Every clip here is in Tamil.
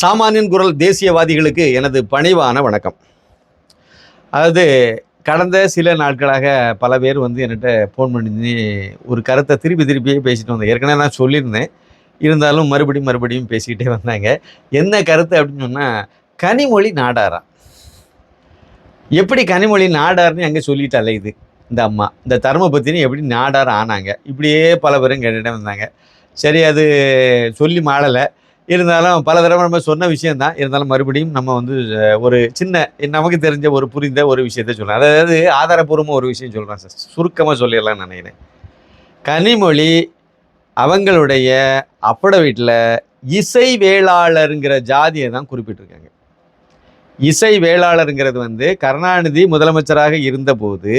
சாமானியன் குரல் தேசியவாதிகளுக்கு எனது பணிவான வணக்கம். அதாவது கடந்த சில நாட்களாக பல பேர் வந்து என்கிட்ட ஃபோன் பண்ணி ஒரு கருத்தை திருப்பி திருப்பியே பேசிட்டு வந்தேன் ஏற்கனவே நான் சொல்லியிருந்தேன். இருந்தாலும் மறுபடியும் மறுபடியும் பேசிக்கிட்டே வந்தாங்க. என்ன கருத்து அப்படின்னு சொன்னால் கனிமொழி நாடாரா? எப்படி கனிமொழி நாடார்னு அங்கே சொல்லிட்டு அலையுது இந்த அம்மா இந்த தர்மபத்தினி எப்படி நாடார் ஆனாங்க. இப்படியே பல பேரும் கேட்டுகிட்டே வந்தாங்க. சரி அது சொல்லி மாடலை இருந்தாலும் பல தடவை நம்ம சொன்ன விஷயம்தான். இருந்தாலும் மறுபடியும் நம்ம வந்து ஒரு சின்ன நமக்கு தெரிஞ்ச ஒரு புரிந்த ஒரு விஷயத்த சொல்கிறேன் அதாவது ஆதாரபூர்வமாக ஒரு விஷயம் சொல்கிறேன் சார் சுருக்கமாக சொல்லிடலாம் நினைக்கிறேன். கனிமொழி அவங்களுடைய அப்பட வீட்டில் இசை வேளாளருங்கிற ஜாதியை தான் குறிப்பிட்டிருக்காங்க. இசை வேளாளருங்கிறது வந்து கருணாநிதி முதலமைச்சராக இருந்தபோது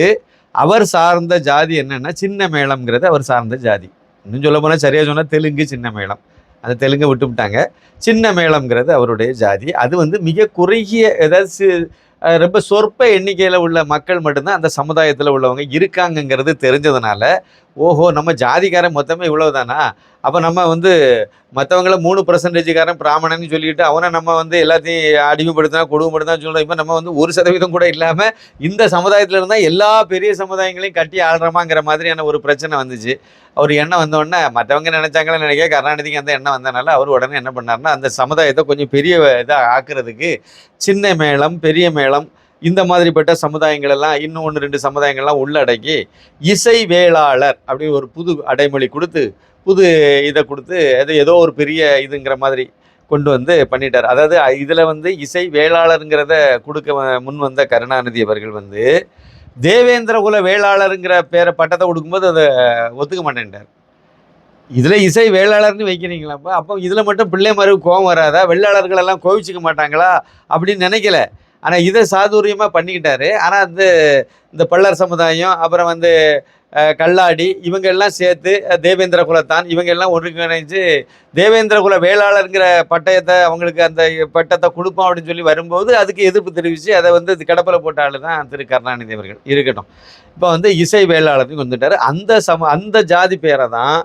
அவர் சார்ந்த ஜாதி என்னென்னா சின்ன மேளம்ங்கிறது அவர் சார்ந்த ஜாதி. இன்னும் சொல்ல போனால் சரியாக சொன்னால் தெலுங்கு சின்ன மேளம் அந்த தெலுங்கை விட்டு விட்டாங்க. சின்ன மேளம்ங்கிறது அவருடைய ஜாதி. அது வந்து மிக குறுகிய ஏதாவது ரொம்ப சொற்ப எண்ணிக்கையில் உள்ள மக்கள் மட்டும்தான் அந்த சமுதாயத்தில் உள்ளவங்க இருக்காங்கங்கிறது தெரிஞ்சதுனால ஓஹோ நம்ம ஜாதிக்காரன் மொத்தமே இவ்வளவுதானா? அப்போ நம்ம வந்து மற்றவங்கள மூணு பர்சன்டேஜுக்காரன் பிராமணன்னு சொல்லிட்டு அவனை நம்ம வந்து எல்லாத்தையும் அடிமைப்படுத்தினா கொடுமைப்படுத்தினா சொல்கிறோம் இப்போ நம்ம வந்து ஒரு சதவீதம் கூட இல்லாமல் இந்த சமுதாயத்தில் இருந்தால் எல்லா பெரிய சமுதாயங்களையும் கட்டி ஆடுறோமாங்கிற மாதிரியான ஒரு பிரச்சனை வந்துச்சு. அவர் எண்ணம் வந்தோடனே மற்றவங்க நினைச்சாங்களே நினைக்க கருணாநிதிக்கு அந்த எண்ணம் வந்தனால அவர் உடனே என்ன பண்ணாருன்னா அந்த சமுதாயத்தை கொஞ்சம் பெரிய இதாக ஆக்குறதுக்கு சின்ன மேளம் பெரிய மேளம் இந்த மாதிரிப்பட்ட சமுதாயங்கள் எல்லாம் இன்னும் ஒன்று ரெண்டு சமுதாயங்கள்லாம் உள்ளடக்கி இசை வேளாளர் அப்படின்னு ஒரு புது அடைமொழி கொடுத்து புது இதை கொடுத்து அது ஏதோ ஒரு பெரிய இதுங்கிற மாதிரி கொண்டு வந்து பண்ணிட்டார். அதாவது இதில் வந்து இசை வேளாளருங்கிறத கொடுக்க முன் வந்த கருணாநிதி அவர்கள் வந்து தேவேந்திர குல வேளாளருங்கிற பேரை பட்டத்தை கொடுக்கும்போது அதை ஒத்துக்க மாட்டேன்ட்டார். இதில் இசை வேளாளர்னு வைக்கிறீங்களாப்பா? அப்போ இதில் மட்டும் பிள்ளை மறு கோவம் வராதா? வெள்ளாளர்கள் எல்லாம் கோவிச்சுக்க மாட்டாங்களா? அப்படின்னு நினைக்கல. ஆனால் இதை சாதுரியமாக பண்ணிக்கிட்டாரு. ஆனால் அந்த இந்த பள்ளர் சமுதாயம் அப்புறம் வந்து கல்லாடி இவங்க எல்லாம் சேர்த்து தேவேந்திர குலத்தான் இவங்க எல்லாம் ஒருங்கிணைஞ்சு தேவேந்திர குல வேளாளருங்கிற பட்டயத்தை அவங்களுக்கு அந்த பட்டத்தை கொடுப்போம் அப்படின்னு சொல்லி வரும்போது அதுக்கு எதிர்ப்பு தெரிவித்து அதை வந்து கடப்பில் போட்ட தான் திரு கருணாநிதி அவர்கள். இருக்கட்டும். இப்போ வந்து இசை வேளாளர்னு வந்துட்டார் அந்த சம அந்த ஜாதி பேரை தான்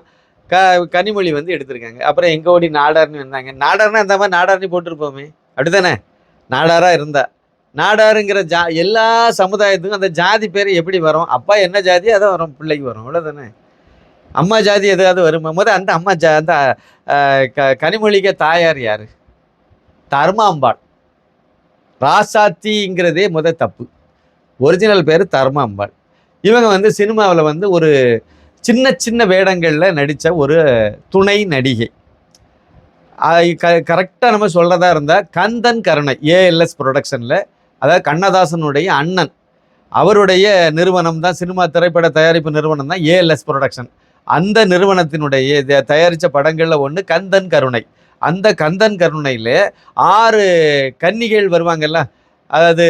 க கனிமொழி வந்து எடுத்திருக்காங்க. அப்புறம் எங்கோடி நாடார்னு வந்தாங்க. நாடார்னா இந்த மாதிரி நாடார்னு போட்டிருப்போமே. அப்படிதானே நாடாராக இருந்தா. நாடாருங்கிற ஜா எல்லா சமுதாயத்துக்கும் அந்த ஜாதி பேர் எப்படி வரும்? அப்பா என்ன ஜாதி அதான் வரும் பிள்ளைக்கு வரும். அவ்வளோதானே அம்மா ஜாதி எதாவது வரும்? முத அந்த அம்மா ஜா அந்த க கனிமொழிக தாயார் யார்? தர்மாம்பாள். ராசாத்திங்கிறதே முத தப்பு. ஒரிஜினல் பேர் தர்மாம்பாள். இவங்க வந்து சினிமாவில் வந்து ஒரு சின்ன சின்ன வேடங்களில் நடித்த ஒரு துணை நடிகை. க கரெக்டாக நம்ம சொல்கிறதா இருந்தால் கந்தன் கருணை ஏஎல்எஸ் ப்ரொடக்ஷனில் அதாவது கண்ணதாசனுடைய அண்ணன். அவருடைய நிறுவனம் தான் சினிமா திரைப்பட தயாரிப்பு நிறுவனம் தான் ஏஎல்எஸ் ப்ரொடக்ஷன். அந்த நிறுவனத்தினுடைய தயாரித்த படங்களில் ஒன்று கந்தன் கருணை. அந்த கந்தன் கருணையில் ஆறு கன்னிகள் வருவாங்கல்ல. அதாவது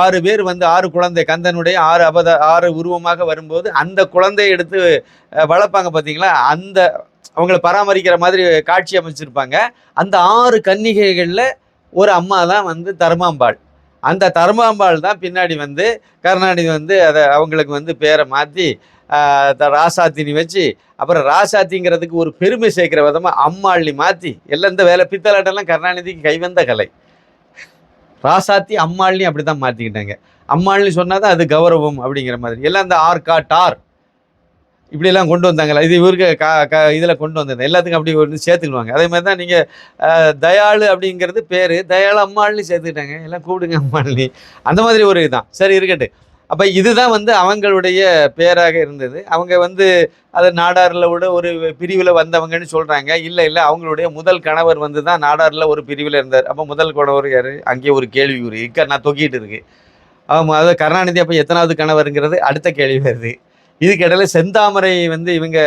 ஆறு பேர் வந்து ஆறு குழந்தை கந்தனுடைய ஆறு அபத ஆறு உருவமாக வரும்போது அந்த குழந்தையை எடுத்து வளர்ப்பாங்க பார்த்தீங்களா அந்த அவங்கள பராமரிக்கிற மாதிரி காட்சி அமைச்சிருப்பாங்க. அந்த ஆறு கன்னிகைகளில் ஒரு அம்மா தான் வந்து தர்மாம்பாள். அந்த தருமாம்பாள் தான் பின்னாடி வந்து கருணாநிதி வந்து அதை அவங்களுக்கு வந்து பேரை மாற்றி ராசாத்தினி வச்சு அப்புறம் ராசாத்திங்கிறதுக்கு ஒரு பெருமை சேர்க்கிற விதமாக அம்மாள்ளி மாற்றி எல்லாம் இந்த வேலை பித்தலாட்டெல்லாம் கருணாநிதிக்கு கைவந்த கலை. ராசாத்தி அம்மாள்னி அப்படி தான் மாற்றிக்கிட்டாங்க அம்மாள்னி சொன்னால் தான் அது கௌரவம் அப்படிங்கிற மாதிரி. எல்லாம் இந்த ஆர்கா டார் இப்படியெல்லாம் கொண்டு வந்தாங்களா? இது இவருக்கு க க இதில் கொண்டு வந்தது. எல்லாத்துக்கும் அப்படி ஒரு சேர்த்துக்குவாங்க அதே மாதிரி தான் நீங்கள் தயாளு அப்படிங்கிறது பேர். தயாளு அம்மாள்னு சேர்த்துக்கிட்டாங்க. எல்லாம் கூப்பிடுங்க அம்மாள்னி. அந்த மாதிரி ஒரு இதுதான். சரி இருக்கட்டு அப்போ இதுதான் வந்து அவங்களுடைய பேராக இருந்தது. அவங்க வந்து அது நாடாரில் விட ஒரு பிரிவில் வந்தவங்கன்னு சொல்கிறாங்க இல்லை இல்லை அவங்களுடைய முதல் கணவர் வந்து தான் நாடாரில் ஒரு பிரிவில் இருந்தார். அப்போ முதல் கணவர் யார்? அங்கேயே ஒரு கேள்வி ஒரு இருக்க நான் தொக்கிட்டு இருக்கு ஆமாம் அதாவது கருணாநிதி அப்போ எத்தனாவது கணவருங்கிறது அடுத்த கேள்வி வருது. இதுக்கு இடையில செந்தாமரை வந்து இவங்க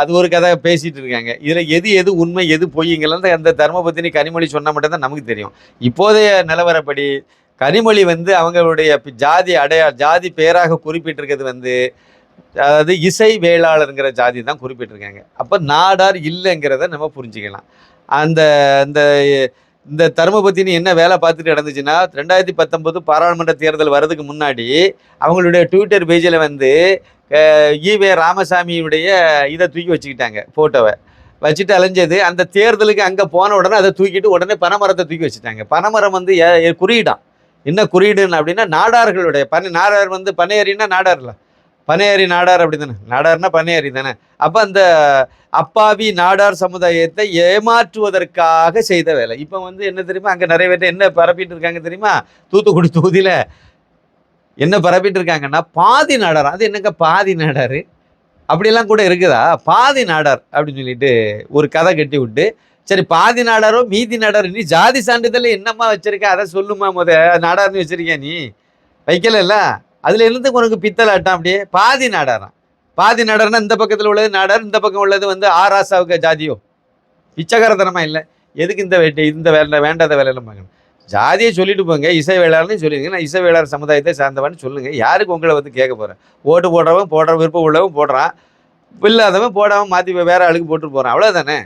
அது ஒரு கதை பேசிகிட்டு இருக்காங்க. இதில் எது எது உண்மை எது பொய்யுங்கிறது அந்த தர்மபத்தினி கனிமொழி சொன்னால் மட்டும்தான் நமக்கு தெரியும். இப்போதைய நிலவரப்படி கனிமொழி வந்து அவங்களுடைய ஜாதி அடையா ஜாதி பேராக குறிப்பிட்டிருக்கிறது வந்து அதாவது இசை வேளாளருங்கிற ஜாதி தான் குறிப்பிட்டிருக்காங்க. அப்போ நாடார் இல்லைங்கிறத நம்ம புரிஞ்சுக்கலாம். அந்த அந்த இந்த தர்மபத்தினி என்ன வேலை பார்த்துட்டு நடந்துச்சுன்னா ரெண்டாயிரத்தி பத்தொன்பது பாராளுமன்ற தேர்தல் வர்றதுக்கு முன்னாடி அவங்களுடைய ட்விட்டர் பேஜில் வந்து ஈவே ராமசாமியுடைய இதை தூக்கி வச்சுக்கிட்டாங்க ஃபோட்டோவை வச்சுட்டு அலைஞ்சது அந்த தேர்தலுக்கு அங்கே போன உடனே அதை தூக்கிட்டு உடனே பனைமரத்தை தூக்கி வச்சுட்டாங்க. பனைமரம் வந்து ஏ- ஏ- என்ன குறியீடுன்னு அப்படின்னா நாடார்களுடைய பனை நாடார் வந்து பனையறின்னா நாடார்ல. பனையாரி நாடார் அப்படி தானே நாடார்னா பனையாரி தானே? அப்போ அந்த அப்பாவி நாடார் சமுதாயத்தை ஏமாற்றுவதற்காக செய்த வேலை. இப்போ வந்து என்ன தெரியுமா? அங்கே நிறைய பேர் என்ன பரப்பிட்டு இருக்காங்க தெரியுமா? தூத்துக்குடி தொகுதியில் என்ன பரப்பிட்டு இருக்காங்கன்னா பாதி நாடார். அது என்னங்க பாதி நாடார்? அப்படிலாம் கூட இருக்குதா? பாதி நாடார் அப்படின்னு சொல்லிட்டு ஒரு கதை கட்டி விட்டு சரி பாதி நாடாரோ மீதி நாடாரோ நீ ஜாதி சான்றிதழ் என்னம்மா வச்சிருக்க? அதை சொல்லுமா முத. நாடார்னு வச்சிருக்கியா நீ? வைக்கலல்ல அதில் இருந்து உனக்கு பித்தலாட்டம் அப்படியே பாதி நாடாராம். பாதி நாடார்னா இந்த பக்கத்தில் உள்ளது நாடார் இந்த பக்கம் உள்ளது வந்து ஆராசாவுக்கு ஜாதியோ. பிச்சைக்காரத்தனமாக இல்லை. எதுக்கு இந்த வேட்டை இந்த வேலை வேண்டாத வேலையெல்லாம் பார்க்கணும்? ஜாதியை சொல்லிட்டு போங்க இசை வேளாளர்னு சொல்லிடுங்க. நான் இசை வேளாளர் சமுதாயத்தை சார்ந்தவன்னு சொல்லுங்கள் யாருக்கு உங்களை வந்து கேட்க போகிறேன் ஓட்டு போடுறவன் போடுற விருப்பம் உள்ளவன் போடுறான். இல்லாதவன் போடாமல் மாற்றி வேறு ஆளுக்கு போட்டு போகிறான் அவ்வளோதானே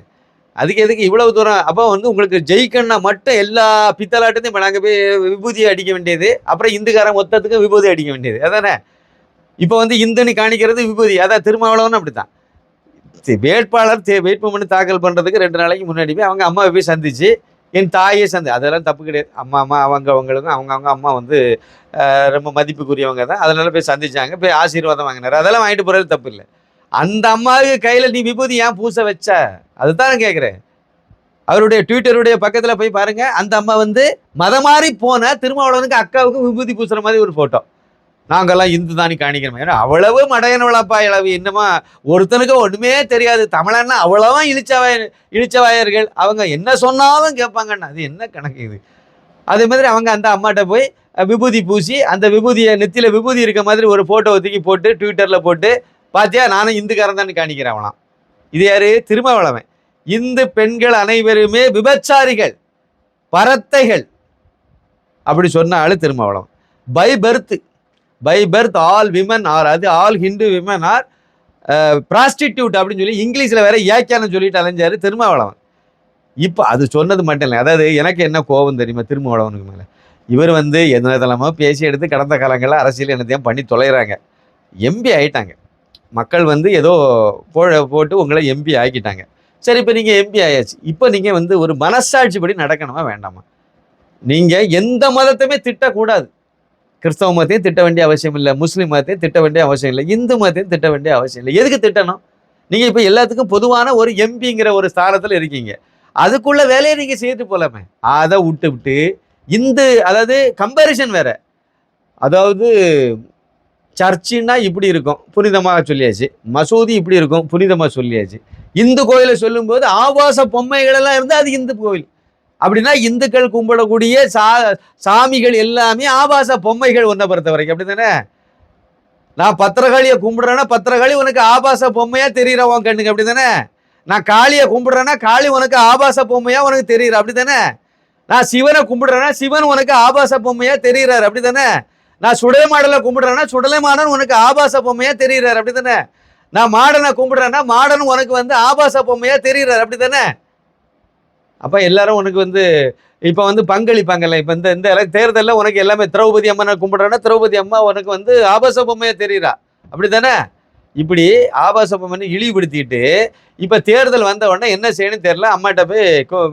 அதுக்கு எதுக்கு இவ்வளவு தூரம்? அப்போ வந்து உங்களுக்கு ஜெயிக்கணும்னா மட்டும் எல்லா பித்தலாட்டத்தையும் இப்போ நாங்கள் போய் விபூதியை அடிக்க வேண்டியது. அப்புறம் இந்துக்காரன் மொத்தத்துக்கும் விபூதி அடிக்க வேண்டியது. அதானே? இப்போ வந்து இந்துன்னு காணிக்கிறது விபூதி. அதான் திருமாவளவன் அப்படித்தான். வேட்பாளர் தே வேட்புமனு தாக்கல் பண்ணுறதுக்கு ரெண்டு நாளைக்கு முன்னாடி போய் அவங்க அம்மாவை போய் சந்திச்சு என் தாயே சந்தி அதெல்லாம் தப்பு கிடையாது. அம்மா அம்மா அவங்க அவங்களுக்கும் அவங்க அவங்க அம்மா வந்து ரொம்ப மதிப்புக்குரியவங்க தான். அதனால போய் சந்திச்சாங்க. போய் ஆசீர்வாதம் வாங்கினார். அதெல்லாம் வாங்கிட்டு போகிறது தப்பு இல்லை. அந்த அம்மாவுக்கு கையில் நீ விபூதி ஏன் பூச வச்ச? அதுதான் நான் கேட்குறேன் அவருடைய ட்விட்டருடைய பக்கத்தில் போய் பாருங்கள் அந்த அம்மா வந்து மதம் மாறி போன திருமாவளவனுக்கு அக்காவுக்கு விபூதி பூசுற மாதிரி ஒரு ஃபோட்டோ நாங்கள்லாம் இந்து தானி காணிக்கிறோம். ஏன்னா அவ்வளவு மடையனவளப்பா இளவு. என்னமா ஒருத்தனுக்கு ஒன்றுமே தெரியாது. தமிழன்னா அவ்வளவா இழிச்சவாய இழிச்சவாயர்கள். அவங்க என்ன சொன்னாலும் கேட்பாங்கன்னு. அது என்ன கணக்கு இது? அதே மாதிரி அவங்க அந்த அம்மாட்ட போய் விபூதி பூசி அந்த விபூதியை நெத்தியில் விபூதி இருக்க மாதிரி ஒரு ஃபோட்டோ ஒதுக்கி போட்டு ட்விட்டரில் போட்டு பாத்தியா? நானும் இந்துக்காரன் தான் காணிக்கிறேன் அவனாம் இது யாரு? திருமாவளவன். இந்து பெண்கள் அனைவருமே விபச்சாரிகள் பரத்தைகள் அப்படி சொன்னாலும் ஆளு Thirumavalavan. By birth by birth all women are அது all Hindu women are prostitute அப்படின்னு சொல்லி இங்கிலீஷில் வேற ஏக்கியான்னு சொல்லிட்டு அலைஞ்சாரு திருமாவளவன். இப்போ அது சொன்னது மட்டும் இல்லை. அதாவது எனக்கு என்ன கோபம் தெரியுமா திருமாவளவனுக்கு மேலே? இவர் வந்து எதனதெல்லாமோ பேசி எடுத்து கடந்த காலங்களில் அரசியல் என்னத்தையும் பண்ணி தொலைகிறாங்க எம்பி ஆயிட்டாங்க. மக்கள் வந்து ஏதோ போ போட்டு உங்களை எம்பி ஆக்கிட்டாங்க. சரி இப்போ நீங்கள் எம்பி ஆயாச்சு. இப்போ நீங்கள் வந்து ஒரு மனசாட்சிப்படி நடக்கணுமா வேண்டாமா? நீங்கள் எந்த மதத்தையுமே திட்டக்கூடாது. கிறிஸ்தவ மதத்தையும் திட்ட வேண்டிய அவசியம் இல்லை முஸ்லீம் மதத்தையும் திட்ட வேண்டிய அவசியம் இல்லை இந்து மதத்தையும் திட்ட வேண்டிய அவசியம் இல்லை. எதுக்கு திட்டணும்? நீங்கள் இப்போ எல்லாத்துக்கும் பொதுவான ஒரு எம்பிங்கிற ஒரு ஸ்தானத்தில் இருக்கீங்க. அதுக்குள்ள வேலையை நீங்கள் செய்துட்டு போலாமே. அதை விட்டு விட்டு இந்து அதாவது கம்பேரிசன் வேற. அதாவது சர்ச்சுன்னா இப்படி இருக்கும். புனிதமாக சொல்லியாச்சு. மசூதி இப்படி இருக்கும். புனிதமாக சொல்லியாச்சு. இந்து கோயிலை சொல்லும்போது ஆபாச பொம்மைகளெல்லாம் இருந்தால் அது இந்து கோயில். அப்படின்னா இந்துக்கள் கும்பிடக்கூடிய சா சாமிகள் எல்லாமே ஆபாச பொம்மைகள் ஒன்றை பொறுத்த வரைக்கும். அப்படி தானே நான் பத்திரகாளியை கும்பிடுறேன்னா பத்திரகாளி உனக்கு ஆபாச பொம்மையாக தெரிகிறவன் உன் கண்ணுக்கு. அப்படி தானே நான் காளியை கும்பிடுறேன்னா காளி உனக்கு ஆபாச பொம்மையாக உனக்கு தெரியுற. அப்படி தானே நான் சிவனை கும்பிடுறேன்னா சிவன் உனக்கு ஆபாச பொம்மையா தெரிகிறார் அப்படி தானே நான் சுடலை மாடலை கும்பிடுறேன்னா சுடலை மாடன் உனக்கு ஆபாச பொம்மையா தெரியுறாரு அப்படி தானே நான் மாடனை கும்பிடுறேன்னா மாடன் உனக்கு வந்து ஆபாச பொம்மையா தெரியுறாரு அப்படி தானே அப்போ எல்லாரும் உனக்கு வந்து இப்போ வந்து பங்களிப்பாங்கல்ல இப்போ இந்த இந்த தேர்தலில் உனக்கு எல்லாமே திரௌபதி அம்மனை கும்பிட்றேன்னா திரௌபதி அம்மா உனக்கு வந்து ஆபாச பொம்மையா தெரியுறா அப்படி தானே இப்படி ஆபாச பொம்மைன்னு இழிவுபடுத்திட்டு இப்போ தேர்தல் வந்த உடனே என்ன செய்யணும்னு தெரில அம்மாட்ட போய்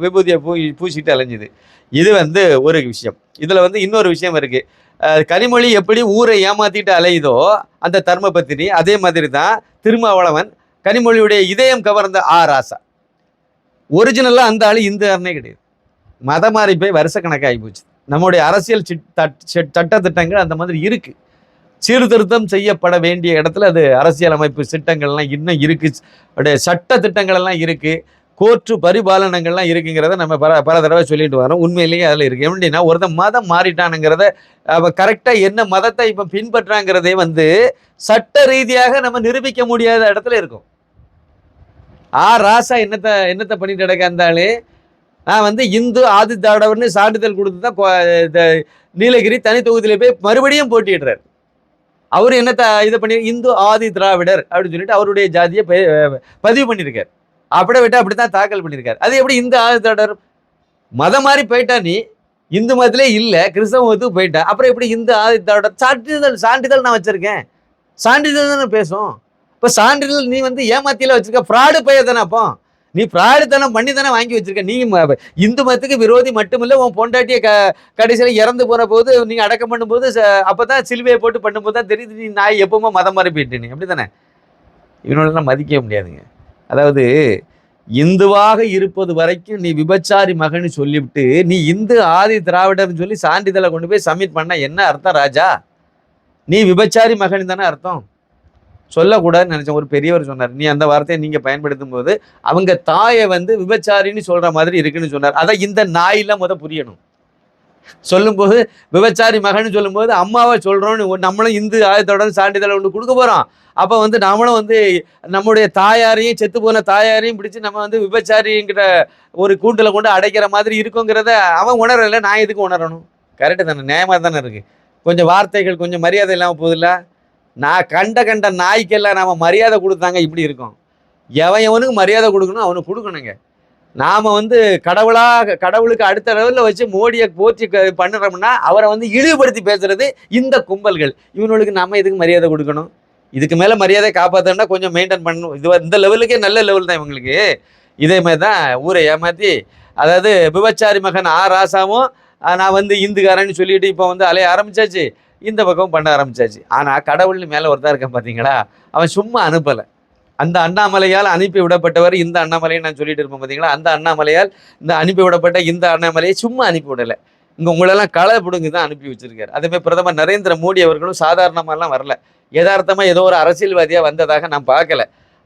விபூதியை பூ பூசிட்டு அலைஞ்சுது. இது வந்து ஒரு விஷயம். இதில் வந்து இன்னொரு விஷயம் இருக்குது கனிமொழி எப்படி ஊரை ஏமாத்திட்டு அலையுதோ அந்த தர்மபத்தினி அதே மாதிரி தான் திருமாவளவன் கனிமொழியுடைய இதயம் கவர்ந்த ஆ ராசா. ஒரிஜினலாக அந்த ஆள் இந்த ஆள்னே கிடையாது. மதம் மாறி போய் வருஷ கணக்காகி போச்சு. நம்முடைய அரசியல் சிட் சட்- சட்டத்திட்டங்கள் அந்த மாதிரி இருக்கு. சீர்திருத்தம் செய்யப்பட வேண்டிய இடத்துல அது அரசியலமைப்பு திட்டங்கள்லாம் இன்னும் இருக்கு. சட்ட திட்டங்கள் எல்லாம் இருக்குது கோர்ட்டு பரிபாலனங்கள்லாம் இருக்குங்கிறத நம்ம பல பல தடவை சொல்லிட்டு வரோம். உண்மையிலேயே அதில் இருக்குது எப்படின்னா ஒருத்தன் மதம் மாறிட்டானுங்கிறத அவள் கரெக்டாக என்ன மதத்தை இப்போ பின்பற்றாங்கிறதே வந்து சட்ட ரீதியாக நம்ம நிரூபிக்க முடியாத இடத்துல இருக்கும். ஆ ராசா என்னத்தை என்னத்தை பண்ணிட்டு கிடக்காந்தாலே நான் வந்து இந்து ஆதி திராவிடர்னு சான்றிதழ் கொடுத்து தான் நீலகிரி தனி தொகுதியில் போய் மறுபடியும் போட்டிடுறார் அவர் என்னத்தை இதை பண்ணி இந்து ஆதி திராவிடர் அப்படின்னு சொல்லிட்டு அவருடைய ஜாதியை பதிவு பண்ணியிருக்கார். அப்படியே விட்டு அப்படி தான் தாக்கல் பண்ணியிருக்காரு. அது எப்படி இந்து ஆதி மதம் மாதிரி போயிட்டா நீ இந்து மதத்திலே இல்லை கிறிஸ்தவ மதத்துக்கு போயிட்டா. அப்புறம் எப்படி இந்து ஆதி சான்றிதழ் சான்றிதழ் நான் வச்சிருக்கேன். சான்றிதழ் தானே பேசும். இப்போ சான்றிதழ் நீ வந்து ஏமாத்தியில் வச்சிருக்க ஃப்ராடு பையன் தானே அப்போ நீ பிராடுத்தனம் பண்ணி தானே வாங்கி வச்சிருக்க. நீ இந்து மதத்துக்கு விரோதி மட்டுமில்லை உன் பொண்டாட்டியை க கடைசியில் இறந்து போன போது நீங்கள் அடக்கம் பண்ணும்போது அப்போ தான் சிலுவையை போட்டு பண்ணும்போது தான் தெரியுது நீ நாய் எப்பவுமே மதம் மாறி போயிட்டு நீ. அப்படி தானே இவனோடலாம் மதிக்கவே முடியாதுங்க. அதாவது இந்துவாக இருப்பது வரைக்கும் நீ விபச்சாரி மகன் சொல்லிவிட்டு நீ இந்து ஆதி திராவிடர்னு சொல்லி சான்றிதழை கொண்டு போய் சப்மிட் பண்ண என்ன அர்த்தம் ராஜா? நீ விபச்சாரி மகன் தானே அர்த்தம். சொல்லக்கூடாதுன்னு நினைச்சேன். ஒரு பெரியவர் சொன்னார். நீ அந்த வார்த்தையை நீங்கள் பயன்படுத்தும் போது அவங்க தாயை வந்து விபச்சாரின்னு சொல்கிற மாதிரி இருக்குன்னு சொன்னார். அதான் இந்த நாயெல்லாம் முத புரியணும். சொல்லும்போது விபச்சாரி மகன் சொல்லும்போது அம்மாவை சொல்கிறோன்னு நம்மளும் இந்து ஆயத்தோட சான்றிதழை ஒன்று கொடுக்க போகிறோம் அப்போ வந்து நம்மளும் வந்து நம்முடைய தாயாரையும் செத்து போன தாயாரையும் பிடிச்சு நம்ம வந்து விபச்சாரிங்கிற ஒரு கூண்டில் கொண்டு அடைக்கிற மாதிரி இருக்குங்கிறத அவன் உணரலை நான் எதுக்கு உணரணும்? கரெக்டு தானே நியாயமாக தானே இருக்குது கொஞ்சம் வார்த்தைகள் கொஞ்சம் மரியாதை இல்லாமல் போதில்ல நான் கண்ட கண்ட நாய்க்கெல்லாம் நாம் மரியாதை கொடுத்தாங்க இப்படி இருக்கும். எவன் எவனுக்கு மரியாதை கொடுக்கணும் அவனுக்கு கொடுக்கணுங்க. நாம வந்து கடவுளாக கடவுளுக்கு அடுத்த லெவலில் வச்சு மோடியை போற்றி க- பண்ணுறோம்னா அவரை வந்து இழிவுபடுத்தி பேசுறது இந்த கும்பல்கள். இவனுக்கு நம்ம எதுக்கு மரியாதை கொடுக்கணும்? இதுக்கு மேலே மரியாதை காப்பாற்றணும்னா கொஞ்சம் மெயின்டைன் பண்ணணும். இது இந்த லெவலுக்கே நல்ல லெவல் தான் இவங்களுக்கு. இதே மாதிரி தான் ஊரை ஏமாற்றி அதாவது விபச்சாரி மகன் ஆ ராசாவும் நான் வந்து இந்துக்காரன்னு சொல்லிட்டு இப்போ வந்து அலைய ஆரம்பிச்சாச்சு. இந்த பக்கம் பண்ண ஆரம்பிச்சாச்சு. ஆனால் கடவுள்னு மேலே ஒருத்தன் இருக்கான் பார்த்தீங்களா அவன் சும்மா அனுப்பலை. அந்த அண்ணாமலையால் அனுப்பி விடப்பட்டவர் இந்த அண்ணாமலையை நான் சொல்லிட்டு இருப்பேன் பார்த்தீங்களா அந்த அண்ணாமலையால் இந்த அனுப்பி விடப்பட்ட இந்த அண்ணாமலையை சும்மா அனுப்பி விடலை. இங்கே உங்களெல்லாம் களை பிடுங்கி தான் அனுப்பி வச்சிருக்காரு. அதேமாதிரி பிரதமர் நரேந்திர மோடி அவர்களும் சாதாரணமாலாம் வரல. யதார்த்தமாக ஏதோ ஒரு அரசியல்வாதியாக வந்ததாக நான் பார்க்கல.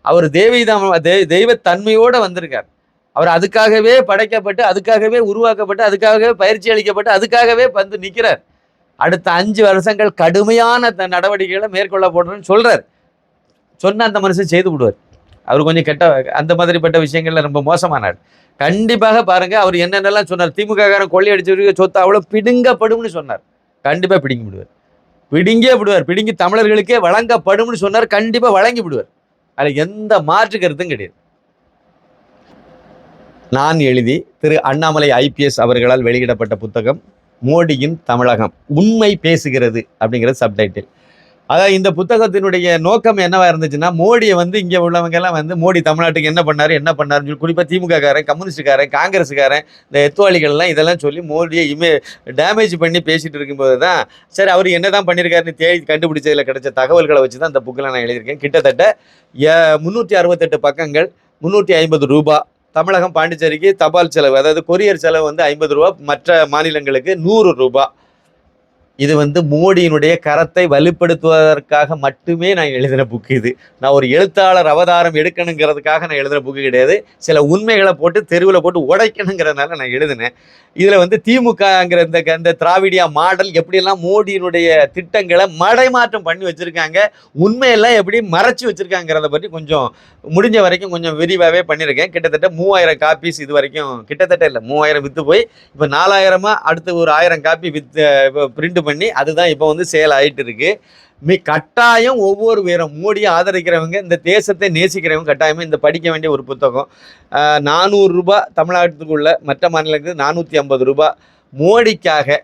அவர் தேவிதம் தெய் தெய்வத்தன்மையோடு வந்திருக்கார். அவர் அதுக்காகவே படைக்கப்பட்டு அதுக்காகவே உருவாக்கப்பட்டு அதுக்காகவே பயிற்சி அளிக்கப்பட்டு அதுக்காகவே வந்து நிற்கிறார் அடுத்த அஞ்சு வருஷங்கள் கடுமையான த- நடவடிக்கைகளை மேற்கொள்ள போடுறேன்னு சொல்கிறார் சொன்ன அந்த மனுஷன் செய்து விடுவார். அவர் கொஞ்சம் கெட்ட அந்த மாதிரிப்பட்ட விஷயங்கள்ல ரொம்ப மோசமானார். கண்டிப்பாக பாருங்க அவர் என்னென்னலாம் சொன்னார். திமுக காரன் கொள்ளையடிச்சு சொத்து அவ்வளோ பிடுங்கப்படும்னு சொன்னார். கண்டிப்பா பிடுங்கி விடுவார். பிடுங்கியே விடுவார். பிடுங்கி தமிழர்களுக்கே வழங்கப்படும்னு சொன்னார். கண்டிப்பாக வழங்கி விடுவார். அதில் எந்த மாற்று கருத்தும் கிடையாது. நான் எழுதி திரு அண்ணாமலை ஐபிஎஸ் அவர்களால் வெளியிடப்பட்ட புத்தகம் மோடியின் தமிழகம் உண்மை பேசுகிறது அப்படிங்கிறது சப்டைட்டில். அதாவது இந்த புத்தகத்தினுடைய நோக்கம் என்னவா இருந்துச்சுன்னா மோடியை வந்து இங்கே உள்ளவங்க எல்லாம் வந்து மோடி தமிழ்நாட்டுக்கு என்ன பண்ணாரு என்ன பண்ணாருன்னு சொல்லி குறிப்பாக திமுக காரன் கம்யூனிஸ்டுக்காரன் காங்கிரஸுக்காரன் இந்த எத்துவாளிகள்லாம் இதெல்லாம் சொல்லி மோடியை இமே டேமேஜ் பண்ணி பேசிட்டு இருக்கும்போது தான் சரி அவர் என்ன தான் பண்ணியிருக்காருன்னு தேடி கண்டுபிடிச்சதில் கிடைச்ச தகவல்களை வச்சு தான் இந்த புக்கில் நான் எழுதியிருக்கேன். கிட்டத்தட்ட முந்நூற்றி அறுபத்தெட்டு பக்கங்கள் முந்நூற்றி ஐம்பது ரூபா. தமிழகம் பாண்டிச்சேரிக்கு தபால் செலவு அதாவது கொரியர் செலவு வந்து ஐம்பது ரூபா மற்ற மாநிலங்களுக்கு நூறு ரூபாய் இது வந்து மோடியினுடைய கரத்தை வலுப்படுத்துவதற்காக மட்டுமே நான் எழுதின புக்கு இது. நான் ஒரு எழுத்தாளர் அவதாரம் எடுக்கணுங்கிறதுக்காக நான் எழுதின புக்கு கிடையாது. சில உண்மைகளை போட்டு தெருவில் போட்டு உடைக்கணுங்கிறதுனால நான் எழுதினேன். இதில் வந்து திமுகங்கிற இந்த இந்த திராவிடியா மாடல் எப்படியெல்லாம் மோடியினுடைய திட்டங்களை மடைமாற்றம் பண்ணி வச்சுருக்காங்க உண்மையெல்லாம் எப்படி மறைச்சி வச்சுருக்காங்கிறத பற்றி கொஞ்சம் முடிஞ்ச வரைக்கும் கொஞ்சம் விரிவாகவே பண்ணியிருக்கேன். கிட்டத்தட்ட மூவாயிரம் காப்பீஸ் இது வரைக்கும் கிட்டத்தட்ட இல்லை மூவாயிரம் விற்று போய் இப்போ நாலாயிரமாக அடுத்து ஒரு ஆயிரம் காப்பி வித் பிரிண்ட் பண்ணி அதுதான் இப்போ வந்து சேல் ஆகிட்டு இருக்கு. மீ கட்டாயம் ஒவ்வொரு வீரம் மோடியை ஆதரிக்கிறவங்க இந்த தேசத்தை நேசிக்கிறவங்க கட்டாயமாக இந்த படிக்க வேண்டிய ஒரு புத்தகம். நானூறுரூபா தமிழ்நாட்டுக்குள்ள மற்ற மாநிலங்களுக்கு நானூற்றி ஐம்பது ரூபா. மோடிக்காக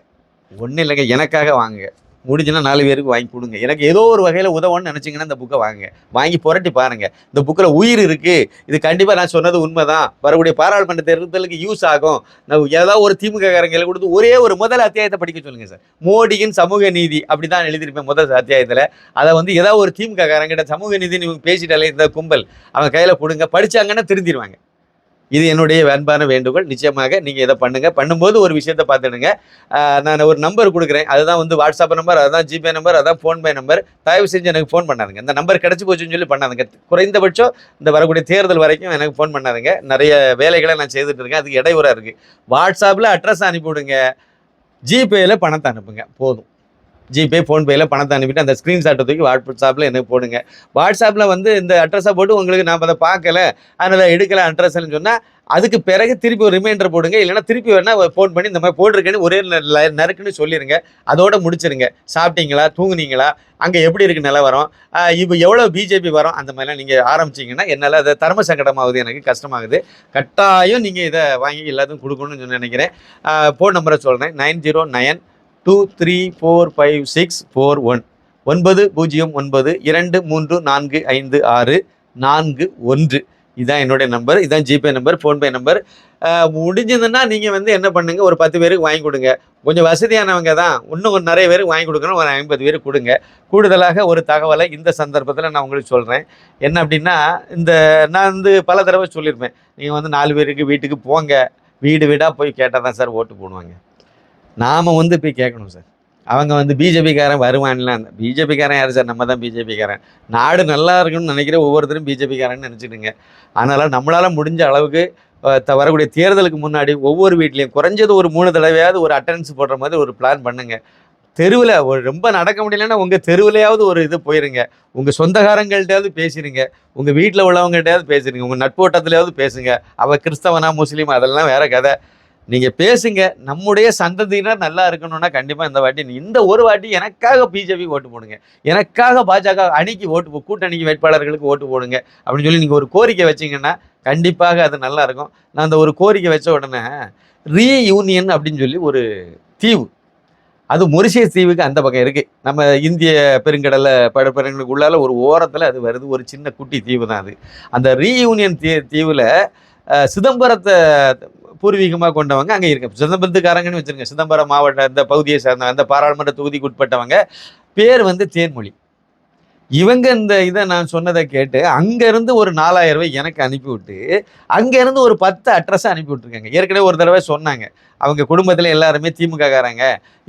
ஒன்றும் இல்லைங்க எனக்காக வாங்குங்க. முடிஞ்சுன்னா நாலு பேருக்கு வாங்கி கொடுங்க. எனக்கு ஏதோ ஒரு வகையில் உதவும்னு நினச்சிங்கன்னா இந்த புக்கை வாங்க. வாங்கி புரட்டி பாருங்கள் இந்த புக்கில் உயிர் இருக்குது இது கண்டிப்பாக நான் சொன்னது உண்மை தான் வரக்கூடிய பாராளுமன்ற தேர்தலுக்கு யூஸ் ஆகும். நான் ஏதாவது ஒரு திமுக காரங்களை கொடுத்து ஒரே ஒரு முதல் அத்தியாயத்தை படிக்க சொல்லுங்கள் சார். மோடியின் சமூக நீதி அப்படி தான் எழுதியிருப்பேன் முதல் அத்தியாயத்தில். அதை வந்து ஏதாவது ஒரு திமுக காரங்கிட்ட சமூக நீதினு இவங்க பேசிட்டாலே இந்த கும்பல். அவங்க கையில் கொடுங்க. படிச்சாங்கன்னா திருந்திடுவாங்க இது என்னுடைய வேண்பான வேண்டுகோள். நிச்சயமாக நீங்கள் இதை பண்ணுங்க. பண்ணும்போது ஒரு விஷயத்தை பார்த்துடுங்க. நான் ஒரு நம்பர் கொடுக்குறேன். அதுதான் வந்து வாட்ஸ்அப் நம்பர் அதுதான் ஜிபே நம்பர் அதான் ஃபோன்பே நம்பர் தயவு செஞ்சு எனக்கு ஃபோன் பண்ணாதுங்க. இந்த நம்பர் கிடச்சி போச்சுன்னு சொல்லி பண்ணாதுங்க. குறைந்தபட்சம் இந்த வரக்கூடிய தேர்தல் வரைக்கும் எனக்கு ஃபோன் பண்ணாதுங்க. நிறைய வேலைகளை நான் செய்துட்டு இருக்கேன். அதுக்கு இடையூறாக இருக்குது வாட்ஸ்அப்பில் அட்ரஸ் அனுப்பிவிடுங்க. ஜிபேயில் பணத்தை அனுப்புங்க. போதும். ஜிபே ஃபோன்பேயில் பணத்தை அனுப்பிட்டு அந்த ஸ்க்ரீன்ஷாட்டை தூக்கி வாட்ஸ்அப்பில் எனக்கு போடுங்க. வாட்ஸ்அப்பில் வந்து இந்த அட்ரஸை போட்டு உங்களுக்கு நான் அதை பார்க்கல அதனால் எடுக்கல அட்ரஸ்ன்னு சொன்னால் அதுக்கு பிறகு திருப்பி ஒரு ரிமைண்டர் போடுங்க. இல்லைன்னா திருப்பி வேணா ஃபோன் பண்ணி இந்த மாதிரி போட்டிருக்கேன்னு ஒரே நறுக்குன்னு சொல்லிடுங்க அதோட முடிச்சிருங்க. சாப்பிட்டீங்களா? தூங்குனீங்களா? அங்கே எப்படி இருக்கு நிலவரம்? ஆஹ் இப்போ எவ்வளோ பிஜேபி வரும்? அந்த மாதிரிலாம் நீங்கள் ஆரம்பிச்சீங்கன்னா என்னால் அது தர்ம சங்கடமாகுது எனக்கு கஷ்டமாகுது. கட்டாயம் நீங்கள் இதை வாங்கி எல்லாத்துக்கும் கொடுக்கணும்னு சொல்லி நினைக்கிறேன். ஃபோன் நம்பரை சொல்கிறேன் nine zero nine two three four five six four one ஒன்பது பூஜ்ஜியம் ஒன்பது இரண்டு மூன்று நான்கு ஐந்து ஆறு நான்கு ஒன்று. இதான் என்னுடைய நம்பர் இதான் ஜிபே நம்பர் ஃபோன்பே நம்பர் முடிஞ்சதுன்னா நீங்கள் வந்து என்ன பண்ணுங்கள் ஒரு பத்து பேருக்கு வாங்கி கொடுங்க. கொஞ்சம் வசதியானவங்க தான். இன்னும் ஒரு நிறைய பேருக்கு வாங்கி கொடுக்கணும். ஒரு ஐம்பது பேருக்கு கொடுங்க. கூடுதலாக ஒரு தகவலை இந்த சந்தர்ப்பத்தில் நான் உங்களுக்கு சொல்கிறேன் என்ன அப்படின்னா இந்த நான் வந்து பல தடவை சொல்லியிருப்பேன். நீங்கள் வந்து நாலு பேருக்கு வீட்டுக்கு போங்க. வீடு வீடாக போய் கேட்டால் தான் சார் ஓட்டு போடுவாங்க. நாம் வந்து போய் கேட்கணும் சார். அவங்க வந்து பிஜேபிக்காரன் வருவான்லாம் பிஜேபிக்காரன் யார் சார்? நம்ம தான் பிஜேபிக்காரன். நாடு நல்லா இருக்கணும்னு நினைக்கிற ஒவ்வொருத்தரும் பிஜேபிக்காரன்னு நினச்சிடுங்க அதனால் நம்மளால் முடிஞ்ச அளவுக்கு த- வரக்கூடிய தேர்தலுக்கு முன்னாடி ஒவ்வொரு வீட்லேயும் குறைஞ்சது ஒரு மூணு தடவையாவது ஒரு அட்டண்டன்ஸ் போடுற மாதிரி ஒரு பிளான் பண்ணுங்கள் தெருவில் ஒரு ரொம்ப நடக்க முடியலன்னா உங்கள் தெருவிலையாவது ஒரு இது போயிருங்க. உங்கள் சொந்தக்காரங்கள்ட்டையாவது பேசிடுங்க உங்கள் வீட்டில் உள்ளவங்கள்ட்டையாவது பேசிடுங்க உங்கள் நட்போட்டத்துலையாவது பேசுங்க. அவள் கிறிஸ்தவனா முஸ்லீம் அதெல்லாம் வேறு கதை. நீங்கள் பேசுங்க. நம்முடைய சந்ததியினர் நல்லா இருக்கணும்னா கண்டிப்பாக இந்த வாட்டி இந்த ஒரு வாட்டி எனக்காக பிஜேபி ஓட்டு போடுங்க. எனக்காக பாஜக அணிக்கு ஓட்டு போ- கூட்டணிக்கு வேட்பாளர்களுக்கு ஓட்டு போடுங்க அப்படின்னு சொல்லி நீங்கள் ஒரு கோரிக்கை வச்சீங்கன்னா கண்டிப்பாக அது நல்லா இருக்கும். நான் அந்த ஒரு கோரிக்கை வச்ச உடனே ரீயூனியன் அப்படின்னு சொல்லி ஒரு தீவு. அது மொரிஷியஸ் தீவுக்கு அந்த பக்கம் இருக்குது நம்ம இந்திய பெருங்கடலை படப்பெருங்களுக்கு உள்ளால ஒரு ஓரத்தில் அது வருது. ஒரு சின்ன குட்டி தீவு தான் அது. அந்த ரீயூனியன் தீ தீவில் சிதம்பரத்தை பூர்வீகமாக கொண்டவங்க அங்கே இருக்க. சிதம்பரத்துக்காரங்கன்னு வச்சுருங்க. சிதம்பரம் மாவட்ட இந்த பகுதியை சேர்ந்த அந்த பாராளுமன்ற தொகுதிக்கு உட்பட்டவங்க. பேர் வந்து தேன்மொழி. இவங்க இந்த இதை நான் சொன்னதை கேட்டு அங்கேருந்து ஒரு நாலாயிரம் ரூபாய் எனக்கு அனுப்பிவிட்டு அங்கேருந்து ஒரு பத்து அட்ரஸை அனுப்பி விட்ருக்காங்க ஏற்கனவே ஒரு தடவை சொன்னாங்க. அவங்க குடும்பத்தில் எல்லாருமே திமுகக்காரங்க.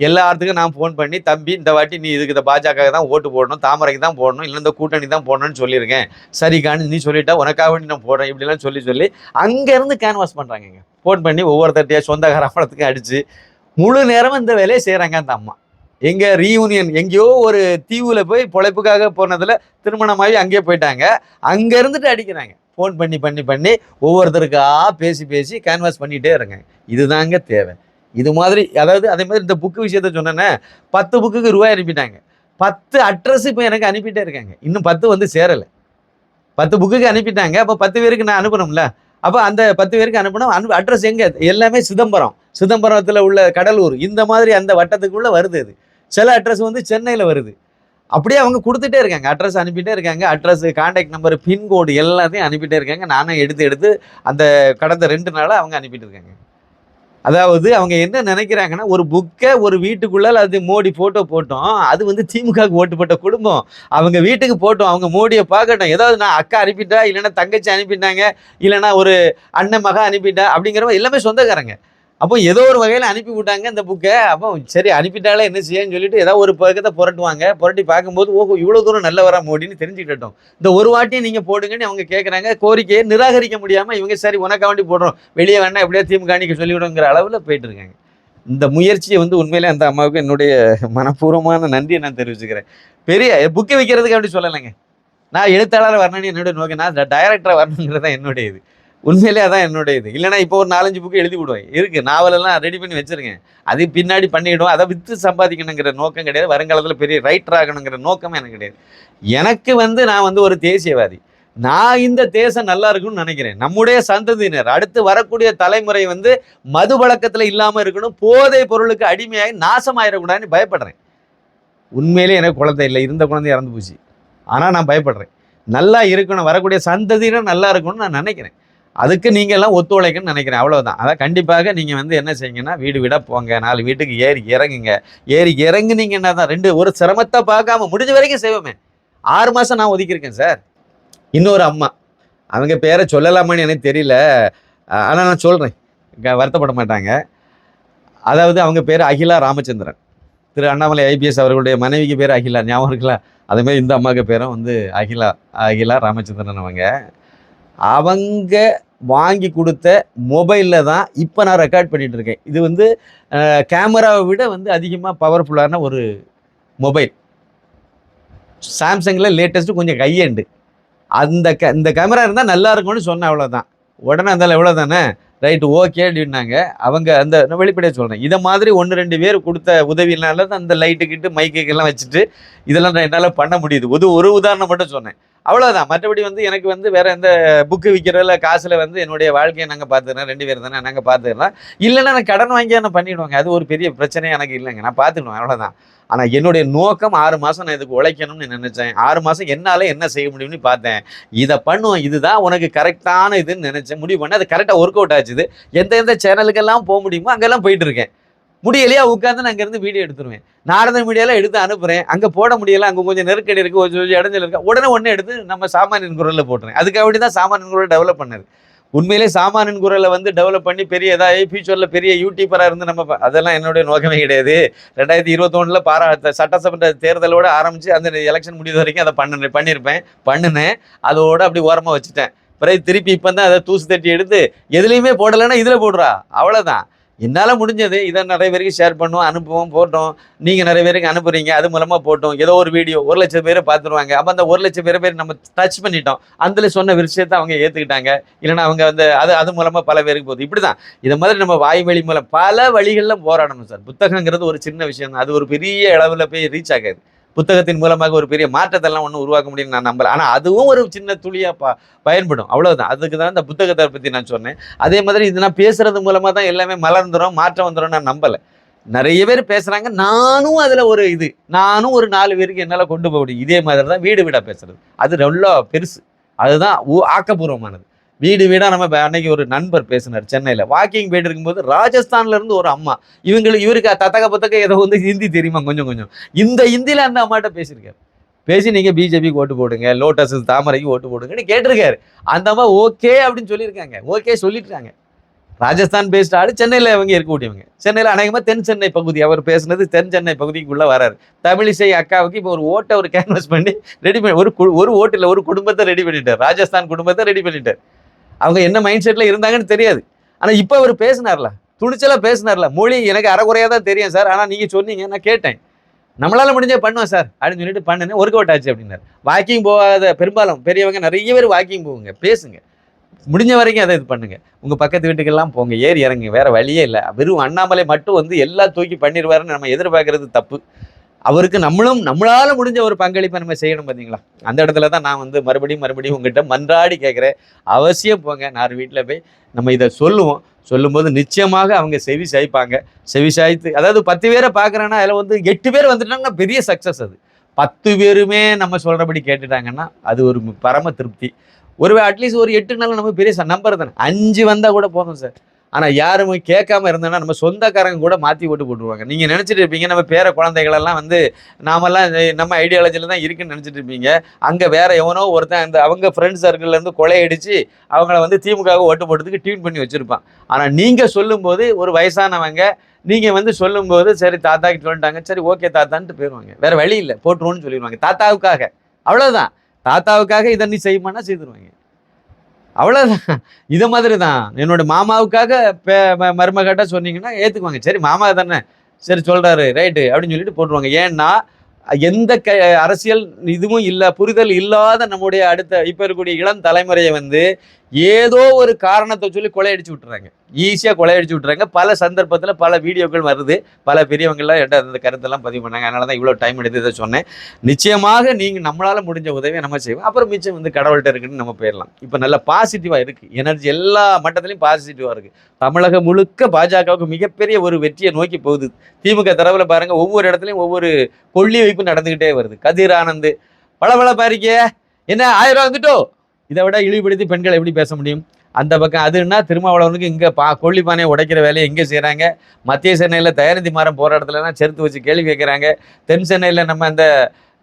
எல்லாத்துக்கும் நான் ஃபோன் பண்ணி தம்பி இந்த வாட்டி நீ இதுக்கு இந்த பாஜக தான் ஓட்டு போடணும் தாமரைக்கு தான் போடணும் இல்லை இந்த கூட்டணி தான் போடணும்னு சொல்லியிருக்கேன். சரிக்கான்னு நீ சொல்லிட்டா உனக்காக வேண்டி நான் போடுறேன் இப்படிலாம் சொல்லி சொல்லி அங்கேருந்து கேன்வாஸ் பண்ணுறாங்கங்க ஃபோன் பண்ணி ஒவ்வொருத்தட்டையாக சொந்தக்கார அவலத்துக்கு அடித்து முழு நேரமும் இந்த வேலையை செய்கிறாங்க அந்த அம்மா. எங்க ரீயூனியன் எங்கேயோ ஒரு தீவுல போய் பொழைப்புக்காக போனதுல திருமணமாகி அங்கேயே போயிட்டாங்க. அங்க இருந்துட்டு அடிக்கிறாங்க. ஃபோன் பண்ணி பண்ணி பண்ணி ஒவ்வொருத்தருக்கா பேசி பேசி கேன்வாஸ் பண்ணிட்டே இருங்க இதுதாங்க தேவை. இது மாதிரி அதாவது அதே மாதிரி இந்த புக்கு விஷயத்த சொன்னேன்னே பத்து புக்குக்கு ரூபாய் அனுப்பிட்டாங்க. பத்து அட்ரஸ் இப்போ எனக்கு அனுப்பிட்டே இருக்காங்க. இன்னும் பத்து வந்து சேரலை. பத்து புக்குக்கு அனுப்பிட்டாங்க. அப்போ பத்து பேருக்கு நான் அனுப்பணும்ல? அப்போ அந்த பத்து பேருக்கு அனுப்பணும் அனு அட்ரஸ் எங்கே? எல்லாமே சிதம்பரம். சிதம்பரத்தில் உள்ள கடலூர். இந்த மாதிரி அந்த வட்டத்துக்குள்ளே வருது அது சில அட்ரஸ் வந்து சென்னையில் வருது. அப்படியே அவங்க கொடுத்துட்டே இருக்காங்க. அட்ரஸ் அனுப்பிட்டே இருக்காங்க. அட்ரஸ் காண்டாக்ட் நம்பர் பின்கோடு எல்லாத்தையும் அனுப்பிட்டே இருக்காங்க. நானும் எடுத்து எடுத்து அந்த கடந்த ரெண்டு நாளாக அவங்க அனுப்பிட்டு இருக்காங்க. அதாவது அவங்க என்ன நினைக்கிறாங்கன்னா ஒரு புக்கை ஒரு வீட்டுக்குள்ளே அது மோடி ஃபோட்டோ போட்டோம். அது வந்து திமுகவுக்கு ஓட்டு போட்ட குடும்பம். அவங்க வீட்டுக்கு போட்டோம். அவங்க மோடியை பார்க்கட்டும். ஏதாவது நான் அக்கா அனுப்பிட்டா இல்லைன்னா தங்கச்சி அனுப்பிட்டாங்க இல்லைன்னா ஒரு அண்ணன் மகா அனுப்பிட்டா அப்படிங்கிறவங்க எல்லாமே சொந்தக்காரங்க. அப்போ ஏதோ ஒரு வகையில் அனுப்பி விட்டாங்க இந்த புக்கை அப்போ சரி அனுப்பிட்டாலே என்ன செய்யன்னு சொல்லிட்டு ஏதோ ஒரு பக்கத்தை புரட்டுவாங்க. புரட்டி பார்க்கும்போது ஓஹோ இவ்வளோ தூரம் நல்ல வரா மோடின்னு தெரிஞ்சுக்கிட்டோம். இந்த ஒரு வாட்டியும் நீங்கள் போடுங்கன்னு அவங்க கேட்குறாங்க கோரிக்கையை நிராகரிக்க முடியாமல் இவங்க சரி உனக்காண்டி போடுறோம். வெளியே வேணா எப்படியோ திமுக அணிக்கு சொல்லிவிடுங்கிற அளவில் போயிட்டு இருக்காங்க. இந்த முயற்சியை வந்து உண்மையிலே அந்த அம்மாவுக்கு என்னுடைய மனப்பூர்வமான நன்றியை நான் தெரிவிச்சுக்கிறேன். பெரிய புக்கை வைக்கிறதுக்கு அப்படி சொல்லலைங்க. நான் எழுத்தாளர் வரணும்னு என்னுடைய நோக்கம். நான் டைரக்டராக வரணுங்கிறது தான் என்னுடைய இது. உண்மையிலே அதான் என்னுடைய இது. இல்லைனா இப்போ ஒரு நாலஞ்சு புக்கு எழுதி விடுவேன். இருக்கு நாவலெல்லாம் ரெடி பண்ணி வச்சிருக்கேன். அது பின்னாடி பண்ணிவிடுவோம் அதை விற்று சம்பாதிக்கணுங்கிற நோக்கம் கிடையாது. வருங்காலத்தில் பெரிய ரைட்டர் ஆகணுங்கிற நோக்கமே எனக்கு கிடையாது. எனக்கு வந்து நான் வந்து ஒரு தேசியவாதி. நான் இந்த தேசம் நல்லா இருக்கும்னு நினைக்கிறேன். நம்முடைய சந்ததியினர் அடுத்து வரக்கூடிய தலைமுறை வந்து மது பழக்கத்தில் இல்லாமல் இருக்கணும். போதை பொருளுக்கு அடிமையாகி நாசமாயிடக்கூடாதுன்னு பயப்படுறேன். உண்மையிலே எனக்கு குழந்தை இல்லை. இருந்த குழந்தை இறந்து போச்சு. ஆனால் நான் பயப்படுறேன். நல்லா இருக்கணும். வரக்கூடிய சந்ததியினர் நல்லா இருக்கணும்னு நான் நினைக்கிறேன். அதுக்கு நீங்கள் எல்லாம் ஒத்துழைக்கணும்னு நினைக்கிறேன். அவ்வளோதான் அதான் கண்டிப்பாக நீங்கள் வந்து என்ன செய்யுங்கன்னா வீடு வீடாக போங்க. நாலு வீட்டுக்கு ஏறி இறங்குங்க. ஏறி இறங்குனீங்கன்னா தான் ரெண்டு ஒரு சிரமத்தை பார்க்காம முடிஞ்ச வரைக்கும் செய்வோமே. ஆறு மாதம் நான் ஒதுக்கியிருக்கேன் சார். இன்னொரு அம்மா. அவங்க பேரை சொல்லலாமான்னு எனக்கு தெரியல. ஆனால் நான் சொல்கிறேன் வருத்தப்பட மாட்டாங்க. அதாவது அவங்க பேர் அகிலா ராமச்சந்திரன். திரு அண்ணாமலை ஐபிஎஸ் அவர்களுடைய மனைவிக்கு பேர் அகிலா. ஞாபகம் இருக்குல்ல? அதேமாதிரி இந்த அம்மாவுக்கு பேரும் வந்து அகிலா அகிலா ராமச்சந்திரன் அவங்க. அவங்க வாங்கி கொடுத்த மொபைலில் தான் இப்போ நான் ரெக்கார்ட் பண்ணிகிட்டு இருக்கேன். இது வந்து கேமராவை விட வந்து அதிகமாக பவர்ஃபுல்லான ஒரு மொபைல் சாம்சங்கில் லேட்டஸ்ட்டு கொஞ்சம் கையேண்டு அந்த க இந்த கேமரா இருந்தால் நல்லா இருக்கும்னு சொன்னேன் அவ்வளோதான் உடனே இருந்தாலும் எவ்வளோ தானே ரைட்டு ஓகே அப்படின்னாங்க. அவங்க அந்த நான் வெளிப்படையாக சொல்கிறேன் இதை மாதிரி ஒன்று ரெண்டு பேர் கொடுத்த உதவினால தான் அந்த லைட்டுக்கிட்டு மைக்குக்கெல்லாம் வச்சுட்டு இதெல்லாம் நான் என்னால் பண்ண முடியுது. ஒரு ஒரு உதாரணம் மட்டும் சொன்னேன். அவ்வளோதான் மற்றபடி வந்து எனக்கு வந்து வேறு எந்த புக்கு விற்கிறதில்ல காசில் வந்து என்னுடைய வாழ்க்கையை நாங்கள் பார்த்துக்கிறோம். ரெண்டு பேர் தானே நாங்கள் பார்த்துக்கிறோம். இல்லைன்னா நான் கடன் வாங்கி நான் பண்ணிவிடுவாங்க அது ஒரு பெரிய பிரச்சனையே எனக்கு இல்லைங்க. நான் பார்த்துக்கணும் அவ்வளோதான் ஆனால் என்னுடைய நோக்கம் ஆறு மாதம் நான் இதுக்கு உழைக்கணும்னு நினச்சேன். ஆறு மாதம் என்னால் என்ன செய்ய முடியும்னு பார்த்தேன். இதை பண்ணுவோம் இதுதான் உனக்கு கரெக்டான இதுன்னு நினச்சேன். முடிவு பண்ண அது கரெக்டாக ஒர்க் அவுட் ஆச்சுது. எந்த எந்த சேனலுக்கெல்லாம் போக முடியுமோ அங்கெல்லாம் போயிட்டுருக்கேன் முடியலையா? உட்காந்து நான் அங்கேருந்து வீடியோ எடுத்துருவேன். நாரத மீடியாவில் எடுத்து அனுப்புகிறேன் அங்கே போட முடியல. அங்கே கொஞ்சம் நெருக்கடி இருக்குது கொஞ்சம் கொஞ்சம் இடைஞ்சல் இருக்கு. உடனே ஒன்று எடுத்து நம்ம சாமானியன் குரலில் போட்டுறேன் அதுக்காக வேண்டி தான் சாமானியன் குரல் டெவலப் பண்ணது. உண்மையிலே சாமானின் குரலை வந்து டெவலப் பண்ணி பெரிய ஏதாவது ஃபியூச்சரில் பெரிய யூடியூபராக இருந்து நம்ம அதெல்லாம் என்னுடைய நோக்கமே கிடையாது. ரெண்டாயிரத்தி இருபத்தொன்னில் பாரா சட்டசபை தேர்தலோடு ஆரம்பித்து அந்த எலெக்ஷன் முடிவு வரைக்கும் அதை பண்ண பண்ணியிருப்பேன் பண்ணினேன். அதோட அப்படி ஓரமாக வச்சுட்டேன். பிறகு திருப்பி இப்போ தான் அதை தூசு தட்டி எடுத்து எதுலேயுமே போடலைன்னா இதில் போடுறா. அவ்வளோதான் என்னால் முடிஞ்சது. இதை நிறைய பேருக்கு ஷேர் பண்ணுவோம் அனுப்புவோம் போட்டோம். நீங்கள் நிறைய பேருக்கு அனுப்புறீங்க. அது மூலமாக போட்டோம். ஏதோ ஒரு வீடியோ ஒரு லட்சம் பேரை பார்த்துருவாங்க. அப்போ அந்த ஒரு லட்சம் பேரை பேர் நம்ம டச் பண்ணிட்டோம். அதில் சொன்ன விஷயத்தை அவங்க ஏற்றுக்கிட்டாங்க இல்லைன்னா அவங்க வந்து அது அது மூலமாக பல பேருக்கு போகுது. இப்படி தான் இதை மாதிரி நம்ம வாய்வழி மூலம் பல வழிகளில் போராடணும் சார். புத்தகங்கிறது ஒரு சின்ன விஷயம் தான் அது ஒரு பெரிய அளவில் போய் ரீச் ஆகாது. புத்தகத்தின் மூலமாக ஒரு பெரிய மாற்றத்தெல்லாம் ஒன்றும் உருவாக்க முடியும்னு நான் நம்பல. ஆனால் அதுவும் ஒரு சின்ன துளியாக ப பயன்படும். அவ்வளோதான் அதுக்கு தான் இந்த புத்தகத்தை பற்றி நான் சொன்னேன். அதே மாதிரி இது நான் பேசுறது மூலமாக தான் எல்லாமே மலர்ந்துடும் மாற்றம் வந்துடும் நான் நம்பலை. நிறைய பேர் பேசுகிறாங்க நானும் அதில் ஒரு இது நானும் ஒரு நாலு பேருக்கு என்னால் கொண்டு போக முடியும். இதே மாதிரி தான் வீடு வீடாக பேசுகிறது அது ரொம்ப பெருசு. அதுதான் ஆக்கப்பூர்வமானது. வீடு வீடாக நம்ம அன்னைக்கு ஒரு நண்பர் பேசினார் சென்னையில். வாக்கிங் போயிட்டு இருக்கும்போது ராஜஸ்தான்ல இருந்து ஒரு அம்மா. இவங்களுக்கு இவருக்கு தத்தக்க பத்தக்க ஏதோ வந்து ஹிந்தி தெரியுமா? கொஞ்சம் கொஞ்சம். இந்த ஹிந்தியில் அந்த அம்மாட்ட பேசியிருக்காரு. பேசி நீங்கள் பிஜேபிக்கு ஓட்டு போடுங்க லோட்டஸ் தாமரைக்கு ஓட்டு போடுங்கன்னு கேட்டிருக்காரு. அந்த அம்மா ஓகே அப்படின்னு சொல்லியிருக்காங்க. ஓகே சொல்லிட்டுருக்காங்க ராஜஸ்தான் பேஸ்ட் ஆடு சென்னையில் அவங்க இருக்கக்கூடியவங்க சென்னையில் அநேகமாக தென் சென்னை பகுதி அவர் பேசுனது தென் சென்னை பகுதிக்குள்ளே வராரு. தமிழிசை அக்காவுக்கு இப்போ ஒரு ஓட்டை ஒரு கேன்வஸ் பண்ணி ரெடி பண்ணி ஒரு ஒரு ஓட்டில் ஒரு குடும்பத்தை ரெடி பண்ணிட்டார். ராஜஸ்தான் குடும்பத்தை ரெடி பண்ணிட்டார். அவங்க என்ன மைண்ட் செட்டில் இருந்தாங்கன்னு தெரியாது. ஆனால் இப்போ அவர் பேசினார்ல. துணிச்சலாக பேசினார்ல. மொழி எனக்கு அறகுறையாக தான் தெரியும் சார். ஆனால் நீங்கள் சொன்னீங்க நான் கேட்டேன். நம்மளால் முடிஞ்ச பண்ணுவோம் சார். அப்படின்னு சொல்லிட்டு பண்ணுனேன். ஒர்க் அவுட் ஆச்சு அப்படின்னாரு. வாக்கிங் போகாத பெரும்பாலும் பெரியவங்க நிறைய பேர் வாக்கிங் போகுங்க. பேசுங்க. முடிஞ்ச வரைக்கும் அதை இது பண்ணுங்க. உங்கள் பக்கத்து வீட்டுக்கெல்லாம் போங்க. ஏறி இறங்குங்க. வேறு வழியே இல்லை. வெறும் அண்ணாமலை மட்டும் வந்து எல்லாம் தூக்கி பண்ணிடுவாருன்னு நம்ம எதிர்பார்க்கறது தப்பு. அவருக்கு நம்மளும் நம்மளால முடிஞ்ச ஒரு பங்களிப்பை நம்ம செய்யணும் பார்த்தீங்களா அந்த இடத்துல தான் நான் வந்து மறுபடியும் மறுபடியும் உங்ககிட்ட மன்றாடி கேட்குறேன் அவசியம் போங்க நான் வீட்டில் போய் நம்ம இதை சொல்லுவோம். சொல்லும்போது நிச்சயமாக அவங்க செவி சாய்ப்பாங்க. செவி சாய்த்து அதாவது பத்து பேரை பார்க்குறேன்னா அதில் வந்து எட்டு பேர் வந்துட்டாங்கன்னா பெரிய சக்ஸஸ் அது. பத்து பேருமே நம்ம சொல்கிறபடி கேட்டுட்டாங்கன்னா அது ஒரு பரம திருப்தி. ஒருவே அட்லீஸ்ட் ஒரு எட்டு நாள் நம்ம பெரிய நம்பர் தானே. அஞ்சு வந்தால் கூட போதும் சார். ஆனால் யாரும் கேட்காம இருந்தோன்னா நம்ம சொந்தக்காரங்க கூட மாற்றி ஓட்டு போட்டுருவாங்க. நீங்கள் நினச்சிட்டு இருப்பீங்க நம்ம பேர குழந்தைகளெல்லாம் வந்து நாமெல்லாம் நம்ம ஐடியாலஜியில் தான் இருக்குன்னு நினச்சிட்டு இருப்பீங்க. அங்கே வேறு எவனோ ஒருத்தன் அந்த அவங்க ஃப்ரெண்ட்ஸ் சர்க்கிள்லேருந்து கொலையடிச்சு அவங்கள வந்து திமுகவை ஓட்டு போட்டதுக்கு டியூன் பண்ணி வச்சுருப்பான். ஆனால் நீங்கள் சொல்லும்போது ஒரு வயசானவங்க நீங்கள் வந்து சொல்லும்போது சரி தாத்தாக்கு சொல்லிட்டாங்க சரி ஓகே தாத்தான்ட்டு போயிடுவாங்க வேறு வழி இல்லை போட்டுருவோன்னு சொல்லிடுவாங்க தாத்தாவுக்காக. அவ்வளோதான் தாத்தாவுக்காக இதை நீ செய்யுமானா செய்துருவாங்க. அவ்வளோதான் இதை மாதிரி தான் என்னோட மாமாவுக்காக பே- ம- சொன்னீங்கன்னா ஏற்றுக்குவாங்க சரி மாமா தானே. சரி சொல்கிறாரு ரைட்டு அப்படின்னு சொல்லிட்டு போட்டுருவாங்க. ஏன்னா எந்த க அரசியல் இதுவும் இல்லை புரிதல் இல்லாத நம்முடைய அடுத்த இப்போ இருக்கக்கூடிய இளம் தலைமுறையை வந்து ஏதோ ஒரு காரணத்தை சொல்லி கொலையடிச்சு விட்டுறாங்க. ஈஸியாக கொலையடிச்சு விட்டுறாங்க. பல சந்தர்ப்பத்தில் பல வீடியோக்கள் வருது. பல பெரியவங்கள்லாம் என்கிட்ட அந்த கருத்தெல்லாம் பதிவு பண்ணாங்க. அதனால தான் இவ்வளோ டைம் எடுத்து இதை சொன்னேன். நிச்சயமாக நீங்கள் நம்மளால் முடிஞ்ச உதவியை நம்ம செய்வோம். அப்புறம் மிச்சம் வந்து கடவுள்கிட்ட இருக்குன்னு நம்ம போயிடலாம். இப்போ நல்ல பாசிட்டிவாக இருக்குது எனர்ஜி எல்லா மட்டத்துலையும் பாசிட்டிவாக இருக்குது தமிழகம் முழுக்க பாஜகவுக்கு மிகப்பெரிய ஒரு வெற்றியை நோக்கி போகுது. திமுக தரவில் பாருங்கள் ஒவ்வொரு இடத்துலையும் ஒவ்வொரு கொள்ளி வைப்பு நடந்துக்கிட்டே வருது. கதிர் ஆனந்த் பளபள பாரிக்க என்ன ஆயிரம் ரூபா வந்துட்டோ? இதை விட இழிவுபடுத்தி பெண்களை எப்படி பேச முடியும்? அந்த பக்கம் அதுன்னா திருமாவளவனுக்கு இங்கே பா கொள்ளி உடைக்கிற வேலையை எங்கே செய்கிறாங்க மத்திய சென்னையில் தயாரிந்தி மரம் போராட்டத்துலலாம் செருத்து வச்சு கேள்வி கேட்குறாங்க தென் சென்னையில் நம்ம அந்த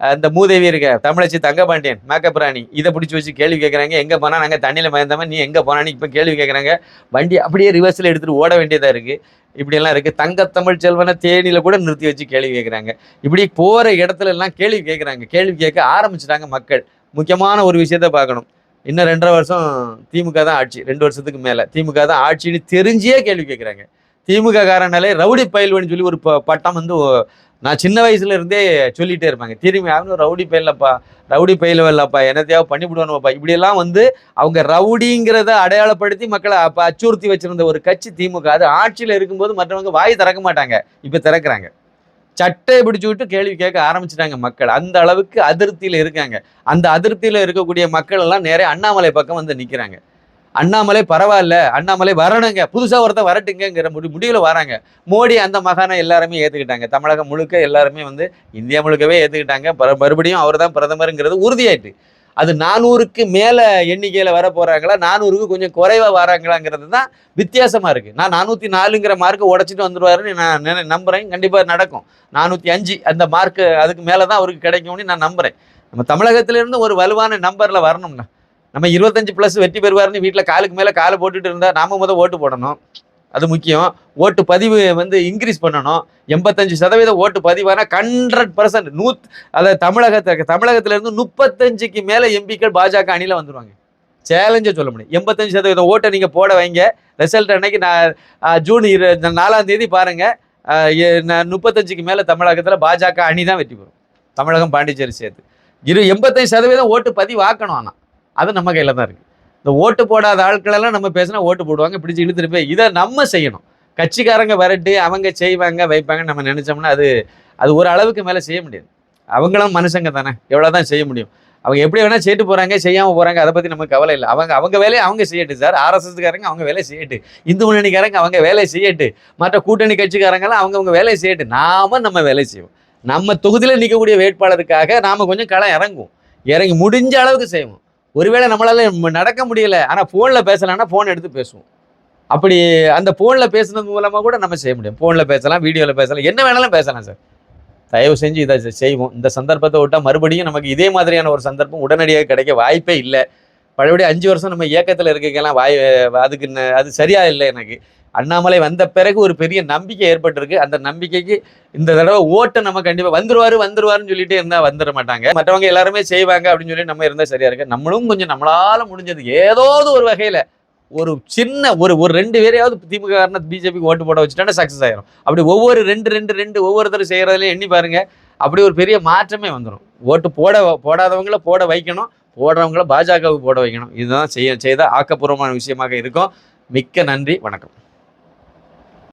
அந்த மூதேவி இருக்க தமிழச்சி தங்கபாண்டியன் மேக்கப்பிராணி இதை பிடிச்சி வச்சு கேள்வி கேட்குறாங்க எங்கே போனால் நாங்கள் தண்ணியில் மயந்தாம நீ எங்கே போனான்னு இப்போ கேள்வி கேட்குறாங்க வண்டி அப்படியே ரிவர்ஸில் எடுத்துகிட்டு ஓட வேண்டியதாக இருக்குது இப்படியெல்லாம் இருக்குது தங்கத்தமிழ் செல்வனை தேனியில் கூட நிறுத்தி வச்சு கேள்வி கேட்குறாங்க இப்படி போகிற இடத்துல எல்லாம் கேள்வி கேட்குறாங்க கேள்வி கேட்க ஆரம்பிச்சிட்டாங்க மக்கள். முக்கியமான ஒரு விஷயத்த பார்க்கணும். இன்னும் ரெண்டரை வருஷம் திமுக தான் ஆட்சி ரெண்டு வருஷத்துக்கு மேலே. திமுக தான் ஆட்சின்னு தெரிஞ்சே கேள்வி கேட்குறாங்க திமுக காரனாலே ரவுடி பயில்வன்னு சொல்லி ஒரு ப- பட்டம் வந்து நான் சின்ன வயசுல இருந்தே சொல்லிட்டே இருப்பாங்க. திரும்பி அவனு ரவுடி பயிலப்பா ரவுடி பயிலவில்லப்பா என்னத்தையாவது பண்ணிவிடுவானுப்பா இப்படியெல்லாம் வந்து அவங்க ரவுடிங்கிறத அடையாளப்படுத்தி மக்களை அப்போ அச்சுறுத்தி வச்சிருந்த ஒரு கட்சி திமுக. அது ஆட்சியில் இருக்கும்போது மற்றவங்க வாய் திறக்க மாட்டாங்க. இப்போ திறக்கிறாங்க. சட்டையை பிடிச்சு விட்டு கேள்வி கேட்க ஆரம்பிச்சிட்டாங்க மக்கள். அந்த அளவுக்கு அதிருப்தியில் இருக்காங்க. அந்த அதிருப்தியில் இருக்கக்கூடிய மக்கள் எல்லாம் நிறைய அண்ணாமலை பக்கம் வந்து நிற்கிறாங்க அண்ணாமலை பரவாயில்ல அண்ணாமலை வரணுங்க. புதுசாக ஒருத்தர் வரட்டுங்கிற முடி முடிவில் வராங்க. மோடி அந்த மகானை எல்லாருமே ஏற்றுக்கிட்டாங்க தமிழகம் முழுக்க எல்லாருமே வந்து இந்தியா முழுக்கவே ஏற்றுக்கிட்டாங்க மறுபடியும் அவர் தான் பிரதமருங்கிறது உறுதியாயிட்டு. அது நானூறுக்கு மேலே எண்ணிக்கையில் வர போகிறாங்களா நானூறுக்கு கொஞ்சம் குறைவாக வராங்களாங்கிறது தான் வித்தியாசமாக இருக்குது நான் நானூற்றி நாலுங்கிற மார்க்கை உடச்சிட்டு வந்துடுவாருன்னு நான் நம்புகிறேன் கண்டிப்பாக நடக்கும். நானூற்றி அஞ்சு அந்த மார்க்கு அதுக்கு மேலே தான் அவருக்கு கிடைக்கும்னு நான் நம்புகிறேன் நம்ம தமிழகத்திலேருந்து ஒரு வலுவான நம்பரில் வரணும்னா நம்ம இருபத்தஞ்சு ப்ளஸ் வெற்றி பெறுவாருன்னு வீட்டில் காலுக்கு மேலே காலை போட்டுட்டு இருந்தால் நாம முதல் ஓட்டு போடணும். அது முக்கியம். ஓட்டு பதிவு வந்து இன்க்ரீஸ் பண்ணணும். எண்பத்தஞ்சு சதவீதம் ஓட்டு பதிவானா ஹண்ட்ரட் பர்சன்ட் நூத் அதாவது தமிழகத்தை தமிழகத்திலேருந்து முப்பத்தஞ்சுக்கு மேலே எம்பிக்கள் பாஜக அணியில் வந்துருவாங்க. சேலஞ்சே சொல்ல முடியும். எண்பத்தஞ்சு சதவீதம் ஓட்டை நீங்கள் போட வைங்க. ரிசல்ட் அன்னைக்கு நான் ஜூன் இரு நாலாம் தேதி பாருங்கள் முப்பத்தஞ்சுக்கு மேலே தமிழகத்தில் பாஜக அணி தான் வெற்றி பெறும். தமிழகம் பாண்டிச்சேரி சேர்த்து. இரு எண்பத்தஞ்சு சதவீதம் ஓட்டு பதிவாக்கணும் ஆனால் அது நம்ம கையில் தான் இருக்குது இந்த ஓட்டு போடாத ஆட்களெல்லாம் நம்ம பேசினா ஓட்டு போடுவாங்க பிடிச்சி இழுத்துட்டு போய் இதை நம்ம செய்யணும். கட்சிக்காரங்க வரட்டு அவங்க செய்வாங்க வைப்பாங்கன்னு நம்ம நினச்சோம்னா அது அது ஒரு அளவுக்கு மேலே செய்ய முடியாது. அவங்களும் மனுஷங்க தானே எவ்வளோ தான் செய்ய முடியும். அவங்க எப்படி வேணால் செய்யிட்டு போகிறாங்க செய்யாமல் போகிறாங்க அதை பற்றி நமக்கு கவலை இல்லை. அவங்க அவங்க வேலையை அவங்க செய்யட்டு சார். ஆர்எஸ்எஸ்காரங்க அவங்க வேலையை செய்யட்டு இந்து முன்னணிக்காரங்க அவங்க வேலையை செய்யட்டு மற்ற கூட்டணி கட்சிக்காரங்களாம் அவங்கவுங்க வேலையை செய்யட்டு நாம நம்ம வேலை செய்வோம். நம்ம தொகுதியில் நிற்கக்கூடிய வேட்பாளருக்காக நாம் கொஞ்சம் களம் இறங்குவோம். இறங்கி முடிஞ்ச அளவுக்கு செய்வோம். ஒருவேளை நம்மளால நடக்க முடியல ஆனால் ஃபோனில் பேசலாம்னா ஃபோன் எடுத்து பேசுவோம். அப்படி அந்த ஃபோனில் பேசுனது மூலமாக கூட நம்ம செய்ய முடியும். ஃபோனில் பேசலாம் வீடியோவில் பேசலாம் என்ன வேணாலும் பேசலாம் சார். தயவு செஞ்சு இதை செய்வோம். இந்த சந்தர்ப்பத்தை விட்டால் மறுபடியும் நமக்கு இதே மாதிரியான ஒரு சந்தர்ப்பம் உடனடியாக கிடைக்க வாய்ப்பே இல்லை. பழையபடி அஞ்சு வருஷம் நம்ம இயக்கத்தில் இருக்கலாம் வாய் அதுக்கு அது சரியாக இல்லை எனக்கு. அண்ணாமலை வந்த பிறகு ஒரு பெரிய நம்பிக்கை ஏற்பட்டிருக்கு. அந்த நம்பிக்கைக்கு இந்த தடவை ஓட்டை நம்ம கண்டிப்பாக வந்துருவாரு வந்துருவாருன்னு சொல்லிட்டு இருந்தால் வந்துட மாட்டாங்க. மற்றவங்க எல்லாருமே செய்வாங்க அப்படின்னு சொல்லி நம்ம இருந்தால் சரியா இருக்கு. நம்மளும் கொஞ்சம் நம்மளால முடிஞ்சது ஏதாவது ஒரு வகையில் ஒரு சின்ன ஒரு ஒரு ரெண்டு பேரையாவது திமுக காரணம் பிஜேபிக்கு ஓட்டு போட வச்சுட்டா சக்ஸஸ் ஆயிரும். அப்படி ஒவ்வொரு ரெண்டு ரெண்டு ரெண்டு ஒவ்வொருத்தரும் செய்கிறதுல எண்ணி பாருங்க. அப்படி ஒரு பெரிய மாற்றமே வந்துடும் ஓட்டு போட போடாதவங்கள போட வைக்கணும். போடுறவங்கள பாஜகவுக்கு போட வைக்கணும். இதுதான் செய்ய செய்த ஆக்கப்பூர்வமான விஷயமாக இருக்கும். மிக்க நன்றி. வணக்கம்.